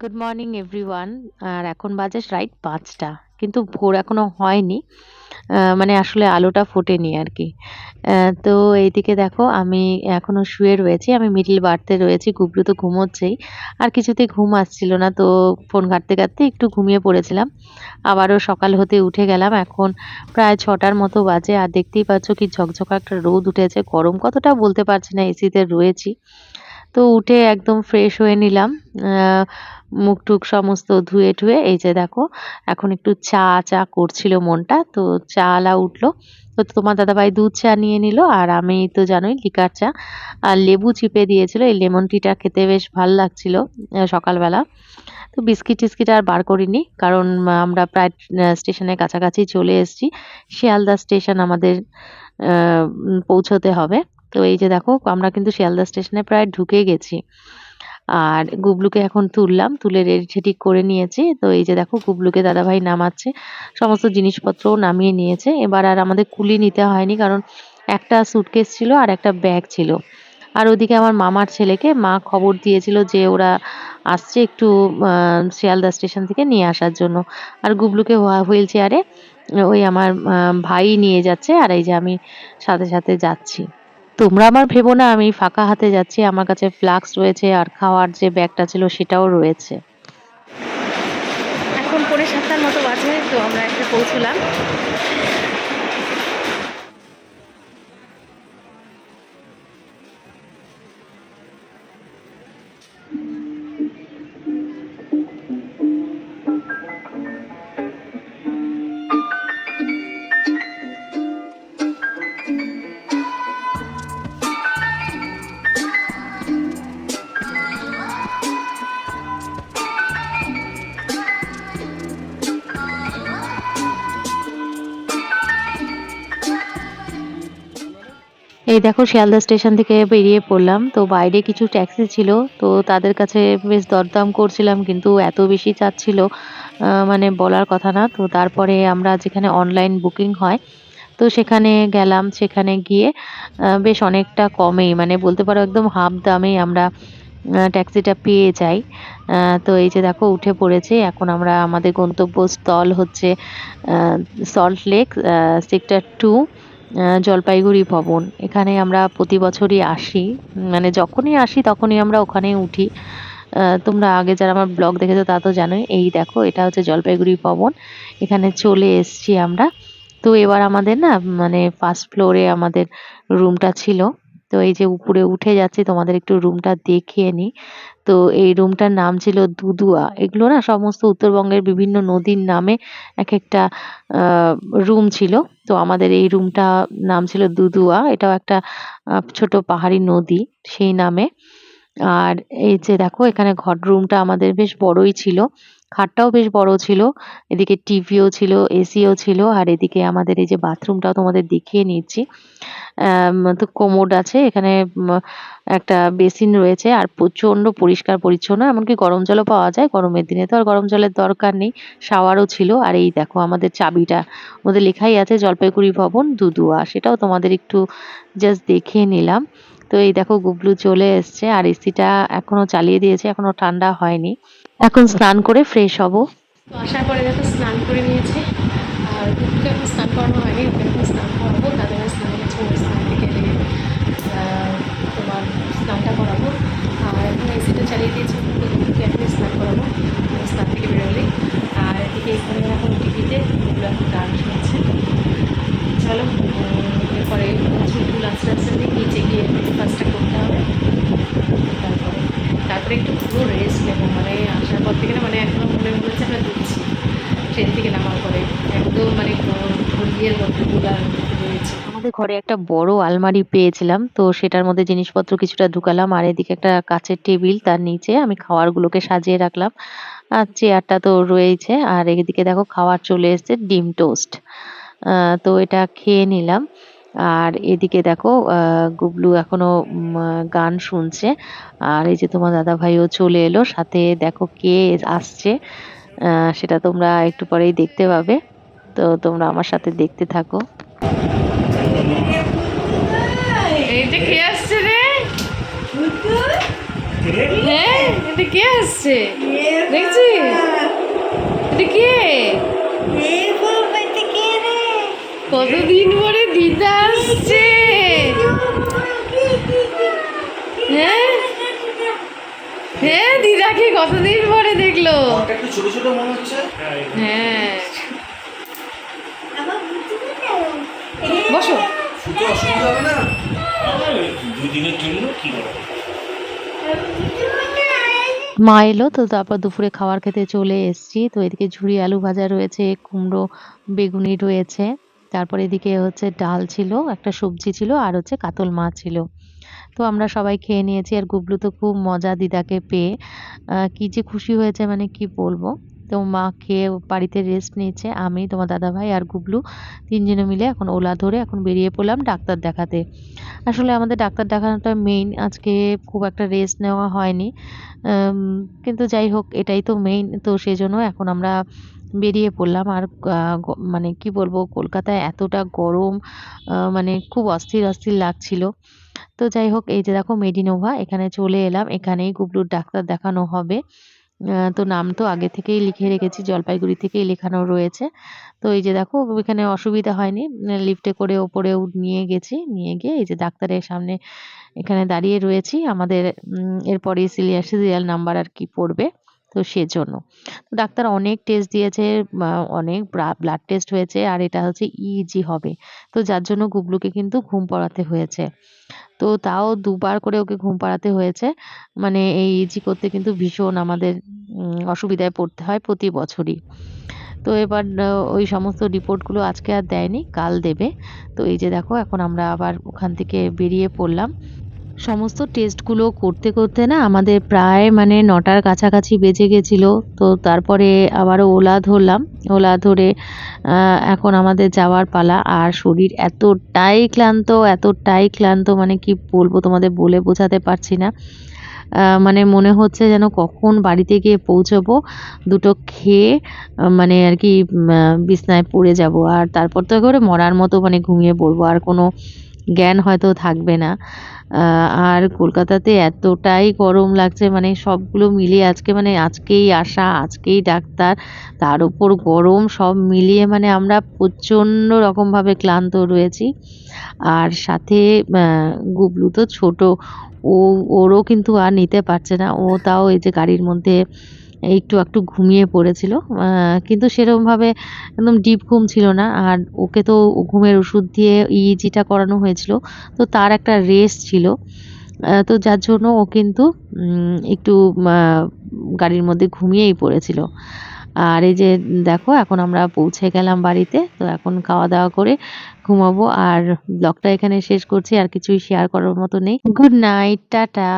Good morning everyone আর এখন বাজে right পাঁচটা, কিন্তু ভোর এখনও হয়নি। মানে আসলে আলোটা ফোটেনি আর কি। তো এইদিকে দেখো, আমি এখনও শুয়ে রয়েছি, আমি মিডল বার্থে রয়েছি গুবলু তো ঘুমোচ্ছেই। আর কিছুতেই ঘুম আসছিল না, তো ফোন ঘাঁটতে ঘাঁটতে একটু ঘুমিয়ে পড়েছিলাম। আবারও সকাল হতে উঠে গেলাম, এখন প্রায় ছটার মতো বাজে। আর দেখতেই পাচ্ছ কি ঝকঝকা একটা রোদ উঠেছে, গরম। কতটা বলতে পারছি না, এসিতে রয়েছি। তো উঠে একদম ফ্রেশ হয়ে নিলাম। মুখ টুক সমস্ত ধুয়ে টুয়ে এই যে দেখো, এখন একটু চা চা করছিল মনটা, তো চা আলা উঠল। তো তোমার দাদাভাই দুধ চা নিয়ে নিল, আর আমি তো জানোই লিকার চা। আর লেবু চিপে দিয়েছিল, এই লেমন টিটা খেতে বেশ ভালো লাগছিল সকালবেলা। তো বিস্কিট টিস্কিট আর বার করিনি, কারণ আমরা প্রায় স্টেশনের কাছাকাছি চলে এসেছি। শিয়ালদা স্টেশন আমাদের পৌঁছতে হবে। তো এই যে দেখো, আমরা কিন্তু শিয়ালদা স্টেশনে প্রায় ঢুকে গেছি। আর গুবলুকে এখন তুললাম, তুলে রেডি ঠেডি করে নিয়েছি। তো এই যে দেখো, গুবলুকে দাদাভাই নামাচ্ছে, সমস্ত জিনিসপত্রও নামিয়ে নিয়েছে। এবার আর আমাদের কুলি নিতে হয়নি, কারণ একটা সুটকেস ছিল আর একটা ব্যাগ ছিল। আর ওদিকে আমার মামার ছেলেকে মা খবর দিয়েছিল যে ওরা আসছে একটু শিয়ালদা স্টেশন থেকে নিয়ে আসার জন্য। আর গুবলুকে হুইল চেয়ারে ওই আমার ভাই নিয়ে যাচ্ছে, আর এই যে আমি সাথে সাথে যাচ্ছি। তোমরা আমার ভেবো না, আমি ফাঁকা হাতে যাচ্ছি, আমার কাছে ফ্লাক্স রয়েছে আর খাওয়ার যে ব্যাগটা ছিল সেটাও রয়েছে। এখন পরে সাতটার মতো বাজে, তো আমরা একটা পৌঁছলাম। এই দেখো শিয়ালদা স্টেশন থেকে বেরিয়ে পড়লাম। তো বাইরে কিছু ট্যাক্সি ছিল, তো তাদের কাছে বেশ দরদাম করছিলাম, কিন্তু এত বেশি চাচ্ছিল মানে বলার কথা না। তো তারপরে আমরা যেখানে অনলাইন বুকিং হয়, তো সেখানে গেলাম। সেখানে গিয়ে বেশ অনেকটা কমেই মানে বলতে পারো একদম হাফ দামেই আমরা ট্যাক্সিটা পেয়ে যাই। তো এই যে দেখো উঠে পড়েছে। এখন আমরা, আমাদের গন্তব্যস্থল হচ্ছে Salt Lake sector two Jalpaiguri Bhavan. এখানে আমরা প্রতি বছরই আসি। মানে যখনই আসি তখনই আমরা ওখানে উঠি। তোমরা আগে যারা আমার ব্লগ দেখেছ তা তো জানোই। এই দেখো, এটা হচ্ছে জলপাইগুড়ি ভবন। এখানে চলে এসছি আমরা। তো এবার আমাদের না মানে ফার্স্ট ফ্লোরে আমাদের রুমটা ছিল। তো এই যে উপরে উঠে যাচ্ছি, তোমাদের একটু রুমটা দেখিয়ে নিই তো এই রুমটার নাম ছিল দুদুয়া এগুলো না সমস্ত উত্তরবঙ্গের বিভিন্ন নদীর নামে এক একটা রুম ছিল। তো আমাদের এই রুমটা নাম ছিল দুদুয়া এটাও একটা ছোট পাহাড়ি নদী সেই নামে। আর এই যে দেখো, এখানে ঘর রুমটা আমাদের বেশ বড়ই ছিল। খাটটাও বেশ বড় ছিল। এদিকে টিভিও ছিল এসিও ছিল, আর এদিকে আমাদের এই যে বাথরুমটাও তোমাদের দেখিয়ে নিচ্ছি। তো কোমোড আছে, এখানে একটা বেসিন রয়েছে, আর প্রচণ্ড পরিষ্কার পরিচ্ছন্ন, এমনকি গরম জলও পাওয়া যায়। গরমের দিনে তো আর গরম জলের দরকার নেই শাওয়ারও ছিল, আর এই দেখো আমাদের চাবিটা। ওদের লেখাই আছে জলপাইগুড়ি ভবন দুদুয়া, সেটাও তোমাদের একটু জাস্ট দেখিয়ে নিলাম। তো এই দেখো গুবলু চলে এসছে আর এসিটা এখনও চালিয়ে দিয়েছে, এখনও ঠান্ডা হয়নি। এখন স্নান করে ফ্রেশ হব। তো আসার পরে দেখো স্নান করে নিয়েছি, আর এখন স্নান করানো হয়নি স্নান করাবো স্নান স্নান থেকে তোমার স্নানটা করাবো। আর এখন এসিটা চালিয়ে স্নান করাবো স্নান থেকে আর এদিকে এখানে এখন টিভিতে এখন চলো এরপরে আস্তে নিচে গিয়ে কাজটা করতে হবে তারপরে তারপরে একটু পুরো রেস্ট নেব মানে আসার পর থেকে না মানে এখনও মনে হচ্ছে আমরা দিচ্ছি ট্রেন থেকে নামার পরে একদম মানে ঘুরিয়ে মধ্যে গুলার রয়েছে। আমাদের ঘরে একটা বড় আলমারি পেয়েছিলাম, তো সেটার মধ্যে জিনিসপত্র কিছুটা ঢুকালাম, আর এদিকে একটা কাঁচের টেবিল তার নিচে আমি খাবারগুলোকে সাজিয়ে রাখলাম। আর চেয়ারটা তো রয়েছে, আর এদিকে দেখো খাওয়ার চলে এসেছে ডিম টোস্ট। তো এটা খেয়ে নিলাম। আর এদিকে দেখো আহ, গুবলু এখনও গান শুনছে। আর এই যে তোমার দাদা ভাইও চলে এলো সাথে দেখো কে আসছে আহ, সেটা তোমরা একটু পরেই দেখতে পাবে। তো তোমরা আমার সাথে দেখতে থাকো। এইটা কে আসছে রে? হ্যাঁ এটা কে আসছে? দেখছিস? কতদিন পরে দিদা আসছে? হ্যাঁ? হ্যাঁ দিদাকে কতদিন পরে দেখল? ছোট ছোট মনে হচ্ছে। হ্যাঁ। বসো। শুতে অসুবিধা হবে না? দুই দিনের জন্য কি বলো? মা এলো তো তারপর দুপুরে খাবার খেতে চলে এসেছি। তো এদিকে ঝুড়ি আলু ভাজা রয়েছে কুমড়ো বেগুনি রয়েছে। তারপর এদিকে হচ্ছে ডাল ছিল, একটা সবজি ছিল আর হচ্ছে কাতল মাছ ছিল। তো আমরা সবাই খেয়ে নিয়েছি আর গুবলু তো খুব মজা দিদাকে পেয়ে। কি যে খুশি হয়েছে মানে কি বলব? তো মা খেয়ে বাড়িতে রেস্ট নিয়েছে, আমি, তোমার দাদা ভাই আর গুবলু তিনজনে মিলে এখন ওলা ধরে এখন বেরিয়ে পড়লাম ডাক্তার দেখাতে। আসলে আমাদের ডাক্তার দেখানোটা মেইন আজকে খুব একটা রেস্ট নেওয়া হয়নি। কিন্তু যাই হোক, এটাই তো মেইন তো সেজন্য এখন আমরা বেরিয়ে পড়লাম। আর মানে কি বলব, কলকাতায় এতটা গরম মানে খুব অস্থির অস্থির লাগছিল। তো যাই হোক, এই যে দেখো মেডিনোভা, এখানে চলে এলাম। এখানেই গুবলুর ডাক্তার দেখানো হবে। তো নাম তো আগে থেকেই লিখে রেখেছি, জলপাইগুড়ি থেকেই লেখানো রয়েছে। তো এই যে দেখো, এখানে অসুবিধা হয়নি। লিফটে করে ওপরে নিয়ে গেছি। নিয়ে গিয়ে এই যে ডাক্তারের সামনে এখানে দাঁড়িয়ে রয়েছি। আমাদের এরপরে সিরিয়াল নাম্বার আর কি পড়বে। তো সেজন্য। ডাক্তার অনেক টেস্ট দিয়েছে অনেক ব্লাড টেস্ট হয়েছে, আর এটা হচ্ছে ইজি হবে। তো যার জন্য গুবলুকে কিন্তু ঘুম পড়াতে হয়েছে। তো তাও দুবার করে ওকে ঘুম পাড়াতে হয়েছে। মানে এই ইজি করতে কিন্তু ভীষণ আমাদের অসুবিধায় পড়তে হয় প্রতি বছরই। তো এবার ওই সমস্ত রিপোর্টগুলো আজকে আর দেয়নি, কাল দেবে। তো এই যে দেখো, এখন আমরা আবার ওখান থেকে বেরিয়ে পড়লাম। সমস্ত টেস্টগুলো করতে করতে না আমাদের প্রায় মানে নটার কাছাকাছি বেজে গেছিল। তো তারপরে আবারও ওলা ধরলাম। ওলা ধরে এখন আমাদের যাওয়ার পালা। আর শরীর এতটাই ক্লান্ত এতটাই ক্লান্ত মানে কি বলব তোমাদের বলে বোঝাতে পারছি না। মানে মনে হচ্ছে যেন কখন বাড়িতে গিয়ে পৌঁছবো। দুটো খেয়ে মানে আর কি বিছনায় পড়ে যাব। আর তারপর তো একেবারে মরার মতো মানে ঘুমিয়ে পড়ব। আর কোনো জ্ঞান হয়তো থাকবে না। আর কলকাতাতে এতটাই গরম লাগছে মানে সবগুলো মিলিয়ে আজকে মানে আজকেই আসা আজকেই ডাক্তার, তার উপর গরম সব মিলিয়ে মানে আমরা প্রচণ্ড রকমভাবে ক্লান্ত রয়েছি। আর সাথে গুবলু তো ছোট, ও, ওরও কিন্তু আর নিতে পারছে না, ও তাও এই যে গাড়ির মধ্যে একটু একটু ঘুমিয়ে পড়েছিল। কিন্তু সেরকমভাবে একদম ডিপ ঘুম ছিল না। আর ওকে তো ঘুমের ওষুধ দিয়ে ইইজিটা করানো হয়েছিল। তো তার একটা রেস্ট ছিল। তো যার জন্য ও কিন্তু একটু গাড়ির মধ্যে ঘুমিয়েই পড়েছিল। আর এই যে দেখো, এখন আমরা পৌঁছে গেলাম বাড়িতে। তো এখন খাওয়া দাওয়া করে ঘুমাবো। আর ব্লগটা এখানে শেষ করছি। আর কিছুই শেয়ার করার মতো নেই। Good night tata.